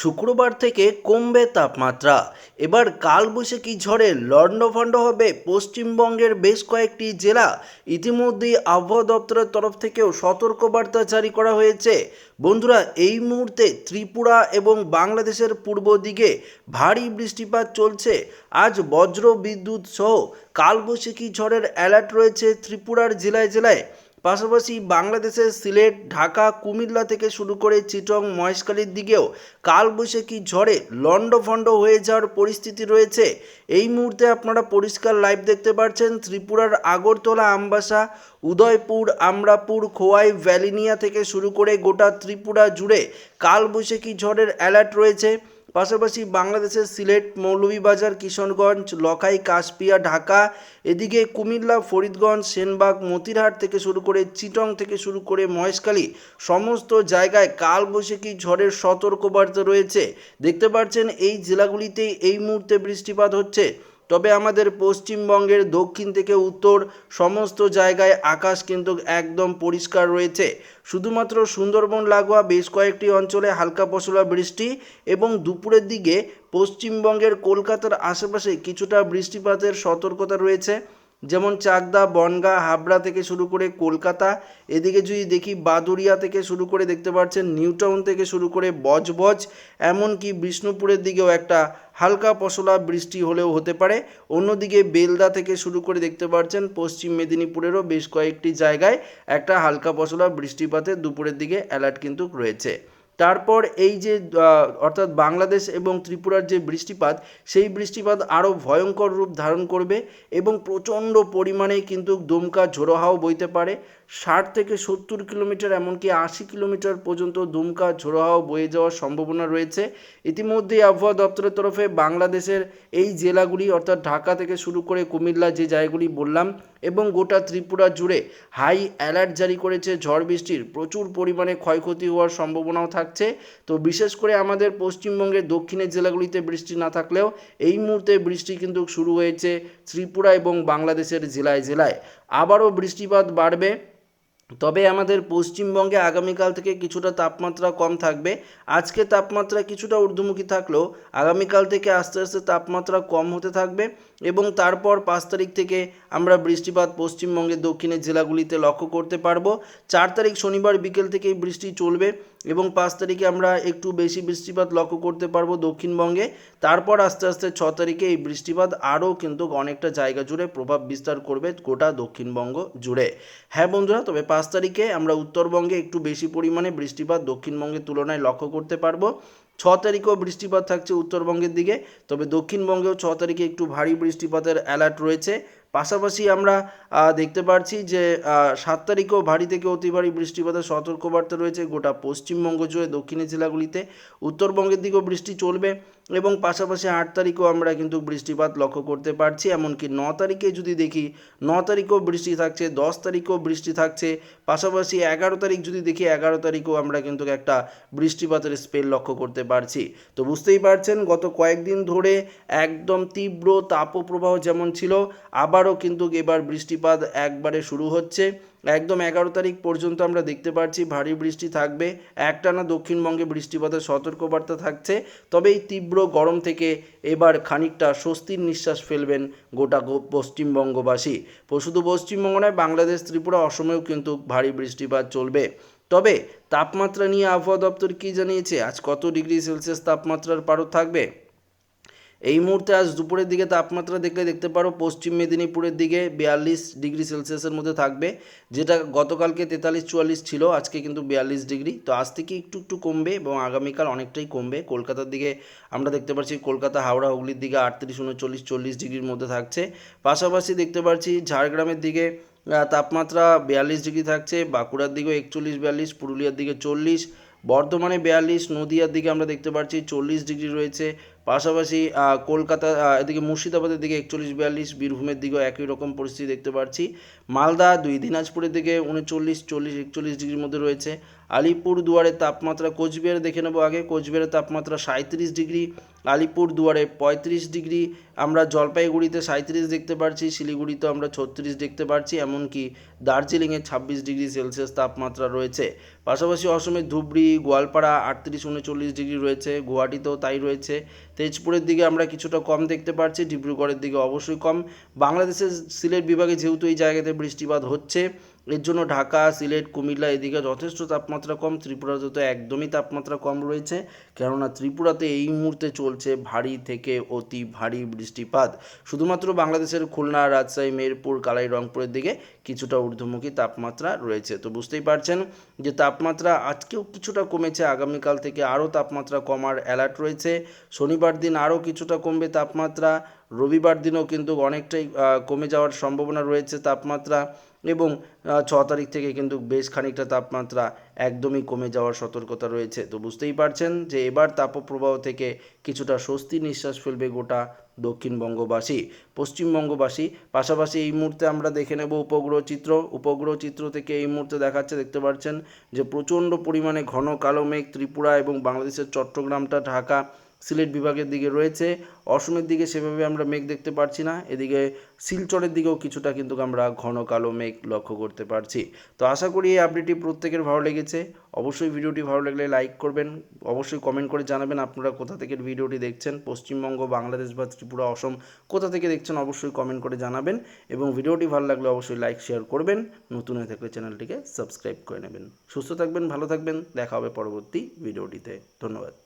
শুক্রবার থেকে কমবে তাপমাত্রা। এবার কালবৈশাখী ঝড়ে লণ্ডভণ্ড হবে পশ্চিমবঙ্গের বেশ কয়েকটি জেলা। ইতিমধ্যেই আবহাওয়া দপ্তরের তরফ থেকেও সতর্কবার্তা জারি করা হয়েছে। বন্ধুরা, এই মুহূর্তে ত্রিপুরা এবং বাংলাদেশের পূর্ব দিকে ভারী বৃষ্টিপাত চলছে। আজ বজ্র বিদ্যুৎ সহ কালবৈশাখী ঝড়ের অ্যালার্ট রয়েছে ত্রিপুরার জেলায় জেলায়। পাশাপাশি বাংলাদেশের সিলেট, ঢাকা, কুমিল্লা থেকে শুরু করে চিটং, মহেশখালীর দিকেও কালবৈশাখী ঝড়ে লণ্ডভণ্ড হয়ে যাওয়ার পরিস্থিতি রয়েছে। এই মুহূর্তে আপনারা পরিষ্কার লাইভ দেখতে পাচ্ছেন ত্রিপুরার আগরতলা আমবাসা, উদয়পুর, আমরাপুর, খোয়াই, ভ্যালিনিয়া থেকে শুরু করে গোটা ত্রিপুরা জুড়ে কালবৈশাখী ঝড়ের অ্যালার্ট রয়েছে। পাশাপাশি বাংলাদেশের সিলেট, মৌলভীবাজার, কিশনগঞ্জ, লখাই, কাশপিয়া, ঢাকা, এদিকে কুমিল্লা, ফরিদগঞ্জ, সেনবাগ, মতিরহাট থেকে শুরু করে চিটং থেকে শুরু করে মহেশখালী সমস্ত জায়গায় কালবৈশাখী ঝড়ের সতর্কবার্তা রয়েছে। দেখতে পাচ্ছেন এই জেলাগুলিতেই এই মুহূর্তে বৃষ্টিপাত হচ্ছে। তবে আমাদের পশ্চিমবঙ্গের দক্ষিণ থেকে উত্তর সমস্ত জায়গায় আকাশ কিন্তু একদম পরিষ্কার রয়েছে। শুধুমাত্র সুন্দরবন, লাগোয়া বেশ কয়েকটি অঞ্চলে হালকা পশলা বৃষ্টি এবং দুপুরের দিকে পশ্চিমবঙ্গের কলকাতার আশেপাশে কিছুটা বৃষ্টিপাতের সতর্কতা রয়েছে। যেমন চাকদা, বনগা, হাবড়া থেকে শুরু করে কলকাতা, এদিকে যদি দেখি বাদুরিয়া থেকে শুরু করে দেখতে পাচ্ছেন, নিউটাউন থেকে শুরু করে বজবজ, এমনকি বিষ্ণুপুরের দিকেও একটা হালকা পশলা বৃষ্টি হলেও হতে পারে। অন্যদিকে বেলদা থেকে শুরু করে দেখতে পাচ্ছেন, পশ্চিম মেদিনীপুরেরও বেশ কয়েকটি জায়গায় একটা হালকা পশলা বৃষ্টিপাতের দুপুরের দিকে অ্যালার্ট কিন্তু রয়েছে। তারপর এই যে অর্থাৎ বাংলাদেশ এবং ত্রিপুরার যে বৃষ্টিপাত, সেই বৃষ্টিপাত আরও ভয়ঙ্কর রূপ ধারণ করবে এবং প্রচণ্ড পরিমাণে কিন্তু দমকা ঝোড়ো হাওয়া বইতে পারে। ষাট থেকে সত্তর কিলোমিটার এমনকি আশি কিলোমিটার পর্যন্ত দুমকা ঝোড়ো হাওয়া বয়ে যাওয়ার সম্ভাবনা রয়েছে। ইতিমধ্যেই আবহাওয়া দপ্তরের তরফে বাংলাদেশের এই জেলাগুলি, অর্থাৎ ঢাকা থেকে শুরু করে কুমিল্লা যে জায়গাগুলি বললাম এবং গোটা ত্রিপুরা জুড়ে হাই অ্যালার্ট জারি করেছে ঝড় বৃষ্টির। প্রচুর পরিমাণে ক্ষয়ক্ষতি হওয়ার সম্ভাবনাও থাকছে। তো বিশেষ করে আমাদের পশ্চিমবঙ্গের দক্ষিণের জেলাগুলিতে বৃষ্টি না থাকলেও এই মুহূর্তে বৃষ্টি কিন্তু শুরু হয়েছে ত্রিপুরা এবং বাংলাদেশের জেলায় জেলায়। আবারও বৃষ্টিপাত বাড়বে। তবে আমাদের পশ্চিমবঙ্গে আগামীকাল থেকে কিছুটা তাপমাত্রা কম থাকবে। আজকে তাপমাত্রা কিছুটা ঊর্ধ্বমুখী থাকলেও আগামীকাল থেকে আস্তে আস্তে তাপমাত্রা কম হতে থাকবে এবং তারপর পাঁচ তারিখ থেকে আমরা বৃষ্টিপাত পশ্চিমবঙ্গের দক্ষিণের জেলাগুলিতে লক্ষ্য করতে পারব। চার তারিখ শনিবার বিকেল থেকেই বৃষ্টি চলবে এবং পাঁচ তারিখে আমরা একটু বেশি বৃষ্টিপাত লক্ষ্য করতে পারব দক্ষিণবঙ্গে। তারপর আস্তে আস্তে ছ তারিখে এই বৃষ্টিপাত আরও কিন্তু অনেকটা জায়গা জুড়ে প্রভাব বিস্তার করবে গোটা দক্ষিণবঙ্গ জুড়ে। হ্যাঁ বন্ধুরা, তবে পাঁচ তারিখে আমরা উত্তরবঙ্গে একটু বেশি পরিমাণে বৃষ্টিপাত দক্ষিণবঙ্গের তুলনায় লক্ষ্য করতে পারব। ছ তারিখেও বৃষ্টিপাত থাকছে উত্তরবঙ্গের দিকে, তবে দক্ষিণবঙ্গেও ছ তারিখে একটু ভারী বৃষ্টিপাতের অ্যালার্ট রয়েছে। পাশাপাশি আমরা দেখতে পাচ্ছি যে সাত তারিখেও ভারী থেকে অতি ভারী বৃষ্টিপাতের সতর্কবার্তা রয়েছে গোটা পশ্চিমবঙ্গ জুড়ে দক্ষিণের জেলাগুলিতে। উত্তরবঙ্গের দিকেও বৃষ্টি চলবে এবং পাশাপাশি আট তারিখেও আমরা কিন্তু বৃষ্টিপাত লক্ষ্য করতে পারছি। এমনকি ন তারিখে যদি দেখি, ন তারিখেও বৃষ্টি থাকছে, দশ তারিখেও বৃষ্টি থাকছে, পাশাপাশি এগারো তারিখ যদি দেখি, এগারো তারিখেও আমরা কিন্তু একটা বৃষ্টিপাতের স্পেল লক্ষ্য করতে পারছি। তো বুঝতেই পারছেন, গত কয়েকদিন ধরে একদম তীব্র তাপপ্রবাহ যেমন ছিল আবারও কিন্তু এবার বৃষ্টিপাত একবারে শুরু হচ্ছে। একদম এগারো তারিখ পর্যন্ত আমরা দেখতে পাচ্ছি ভারী বৃষ্টি থাকবে। একটানা দক্ষিণবঙ্গে বৃষ্টিপাতের সতর্কবার্তা থাকছে। তবে এই তীব্র গরম থেকে এবার খানিকটা স্বস্তির নিঃশ্বাস ফেলবেন গোটা পশ্চিমবঙ্গবাসী। শুধু পশ্চিমবঙ্গ নয় বাংলাদেশ, ত্রিপুরা, অসমেও কিন্তু ভারী বৃষ্টিপাত চলবে। তবে তাপমাত্রা নিয়ে আবহাওয়া দপ্তর কী জানিয়েছে? আজ কত ডিগ্রি সেলসিয়াস তাপমাত্রার পারদ থাকবে? এই মুহূর্তে আজ দুপুরের দিকে তাপমাত্রা দেখলে দেখতে পারো পশ্চিম মেদিনীপুরের দিকে বিয়াল্লিশ ডিগ্রি সেলসিয়াসের মধ্যে থাকবে, যেটা গতকালকে তেতাল্লিশ চুয়াল্লিশ ছিল, আজকে কিন্তু বিয়াল্লিশ ডিগ্রি। তো আজ থেকে একটু একটু কমবে এবং আগামীকাল অনেকটাই কমবে। কলকাতার দিকে আমরা দেখতে পাচ্ছি কলকাতা, হাওড়া, হুগলির দিকে আটত্রিশ, উনচল্লিশ, চল্লিশ ডিগ্রির মধ্যে থাকছে। পাশাপাশি দেখতে পাচ্ছি ঝাড়গ্রামের দিকে তাপমাত্রা বিয়াল্লিশ ডিগ্রি থাকছে, বাঁকুড়ার দিকেও একচল্লিশ, বিয়াল্লিশ, পুরুলিয়ার দিকে চল্লিশ, বর্ধমানে বিয়াল্লিশ, নদিয়ার দিকে আমরা দেখতে পাচ্ছি চল্লিশ ডিগ্রি রয়েছে পাশাপাশি কলকাতা এদিকে মুর্শিদাবাদের দিকে একচল্লিশ, বিয়াল্লিশ, বীরভূমের দিকেও একই রকম পরিস্থিতি দেখতে পাচ্ছি মালদা দুই, দিনাজপুরের দিকে উনচল্লিশ, চল্লিশ, একচল্লিশ ডিগ্রির মধ্যে রয়েছে। আলিপুর দুয়ারের তাপমাত্রা কোচবিহারে দেখে নেব আগে। কোচবিহারের তাপমাত্রা সাঁত্রিশ ডিগ্রি আলিপুর দুয়ারে পঁয়ত্রিশ ডিগ্রি। আমরা জলপাইগুড়িতে সাঁত্রিশ দেখতে পাচ্ছি শিলিগুড়িতে আমরা ছত্রিশ দেখতে পাচ্ছি এমনকি দার্জিলিংয়ে ছাব্বিশ ডিগ্রি সেলসিয়াস তাপমাত্রা রয়েছে। পাশাপাশি অসমের ধুবড়ি, গোয়ালপাড়া আটত্রিশ, উনচল্লিশ ডিগ্রি রয়েছে, গুয়াহাটিতেও তাই রয়েছে। তেজপুরের দিকে আমরা কিছুটা কম দেখতে পাচ্ছি ডিব্রুগড়ের দিকে অবশ্যই কম। বাংলাদেশের সিলেট বিভাগে যেহেতু এই জায়গাতে বৃষ্টিপাত হচ্ছে এর জন্য ঢাকা, সিলেট, কুমিল্লা এদিকে যথেষ্ট তাপমাত্রা কম। ত্রিপুরাতে তো একদমই তাপমাত্রা কম রয়েছে। কেননা ত্রিপুরাতে এই মুহূর্তে চলছে ভারী থেকে অতি ভারী বৃষ্টিপাত। শুধুমাত্র বাংলাদেশের খুলনা, রাজশাহী মেরপুর কালাই রংপুরের দিকে কিছুটা ঊর্ধ্বমুখী তাপমাত্রা রয়েছে। তো বুঝতেই পারছেন যে তাপমাত্রা আজকেও কিছুটা কমেছে, আগামীকাল থেকে আরও তাপমাত্রা কমার অ্যালার্ট রয়েছে। শনিবার দিন আরও কিছুটা কমবে তাপমাত্রা, রবিবার দিনও কিন্তু অনেকটাই কমে যাওয়ার সম্ভাবনা রয়েছে তাপমাত্রা। এবং ছ তারিখ থেকে কিন্তু বেশ খানিকটা তাপমাত্রা একদমই কমে যাওয়ার সতর্কতা রয়েছে। তো বুঝতেই পারছেন যে এবার তাপপ্রবাহ থেকে কিছুটা স্বস্তি নিঃশ্বাস ফেলবে গোটা দক্ষিণবঙ্গবাসী। পশ্চিমবঙ্গবাসী, পাশাপাশি এই মুহূর্তে আমরা দেখে নেব উপগ্রহ চিত্র। উপগ্রহ চিত্র থেকে এই মুহূর্তে দেখাচ্ছে, দেখতে পাচ্ছেন যে প্রচণ্ড পরিমাণে ঘন কালো মেঘ ত্রিপুরা এবং বাংলাদেশের চট্টগ্রামটা ঢাকা সিলেট বিভাগের দিকে রয়েছে। অসমের দিকে সেভাবে আমরা মেঘ দেখতে পারছি না। এদিকে শিলচরের দিকেও কিছুটা কিন্তু আমরা ঘন কালো মেঘ লক্ষ্য করতে পারছি। তো আশা করি এই আপডেটটি প্রত্যেকের ভালো লেগেছে। অবশ্যই ভিডিওটি ভালো লাগলে লাইক করবেন। অবশ্যই কমেন্ট করে জানাবেন আপনারা কোথা থেকে ভিডিওটি দেখছেন। পশ্চিমবঙ্গ, বাংলাদেশ বা ত্রিপুরা, অসম কোথা থেকে দেখছেন অবশ্যই কমেন্ট করে জানাবেন। এবং ভিডিওটি ভালো লাগলে অবশ্যই লাইক শেয়ার করবেন। নতুন হয়ে থাকলে চ্যানেলটিকে সাবস্ক্রাইব করে নেবেন। সুস্থ থাকবেন, ভালো থাকবেন। দেখা হবে পরবর্তী ভিডিওটিতে। ধন্যবাদ।